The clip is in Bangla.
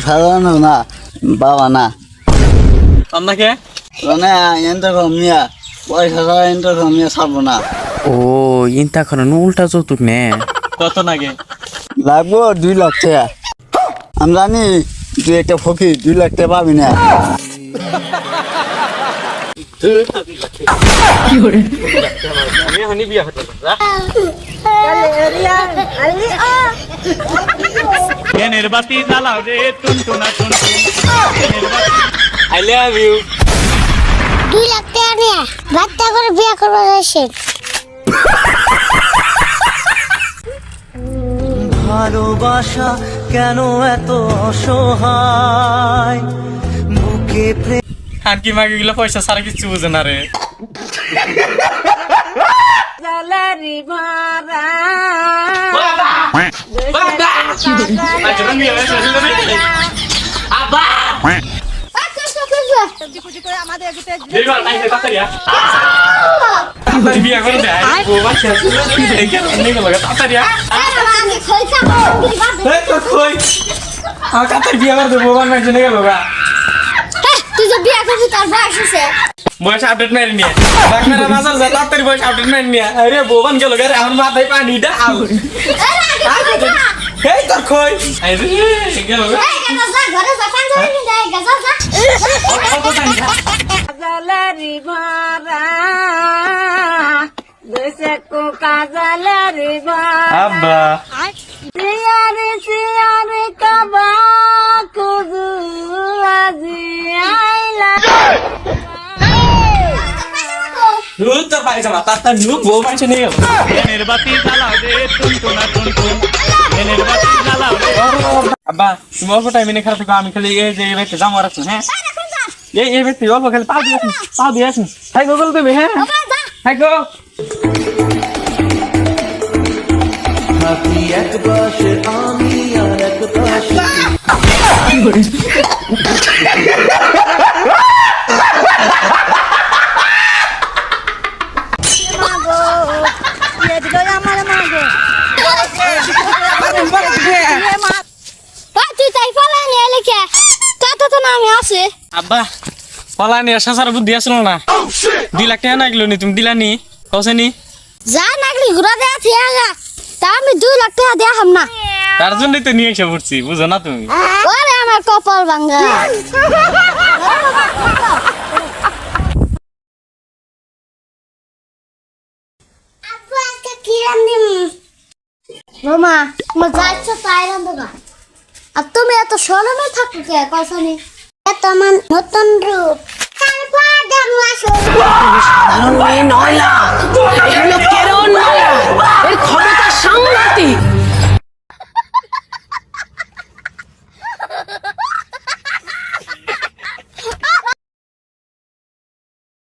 ফেলানো না বাবা না আপনাকে মানে এনটা কমিয়া পয়সা ছাড়া এনটা কমিয়া ছাড়বো না ও ইনতা করে উল্টা যৌতুক নে কত নাগে লাগবো দুই লাখ টাকা আমি জানি তুই একটা ফকির দুই লাখ টাকা পাবি না আমি বিয়া হতে জ্ঞানের বাতি জ্বালাও রে টুনটুনা টুনটুন। আই লাভ ইউ দুই লাখ টাকা নিয়ে বাচ্চা করে বিয়ে করব আসেন ভালোবাসা কেন এত অসহায়? বুকে প্রেম হানকি মাগে গেলে পয়সা সারা কিছু বুঝে না রে। করে দেয় বউ নেই বিয়া করে দেবো নেই গেল তুই যে বিয়ে করবি তার বয়স আছে বয়স আপডেট মেরে নিয়ে ডাক্তার বাজার যা। তাড়াতাড়ি বয়স আপডেট মেরে নিয়ে আরে বোবান গেল গারে আমার মাথায় পানি দা আউ এই তোর কই? আরে গেল গা। ঘরে যা মিনিট যা যা অল্প টাইম খা কাজলারি ভরা দেশে কো কাজলারি ভরা। আব্বা। সিয়ারে সিয়ারে কাবা কুজু আজি আইলা। নু তোর পাইছে না তাড়াতাড়ি নু বউ মাইছে নেই গেল জ্ঞানের বাতি জ্বালাও রে টুনটুনা টুনটুন। আব্বা তুমি অল্প টাইম এনে খারাপ থাকো আমি খালি এই যে এই ব্যক্তি জামা রাখছো হ্যাঁ এই এই ব্যক্তি অল্প খালি পা দিয়ে আসুন পা দিয়ে আসুন হাই গুগল দেবে হ্যাঁ হাই গো থাকি ইয়ে আমার মাগো তুই তাই ফলা নিয়ে লিখে তো আছে। আব্বা পলা নিয়ে সাসার বুদ্ধি আসলো না? দুই লাখ টাকা নাগলো নি তুমি দিলা নি কৌছে নি? যা নাগলি ঘুরা দেয়া থিয়াগা তা আমি দুই লাখ টাকা দেয়া হাম না। তার জন্যই তো নিয়ে এসে পড়ছি বুঝো না তুমি? ওরে আমার কপাল ভাঙ্গা রোমা তোমার যা ইচ্ছা তাই রান্ধো না আর তুমি এত সরমে থাকো কে কসনি এত তোমার নতুন রূপ। তারপর দেখলা শুরু সাধারণ মেয়ে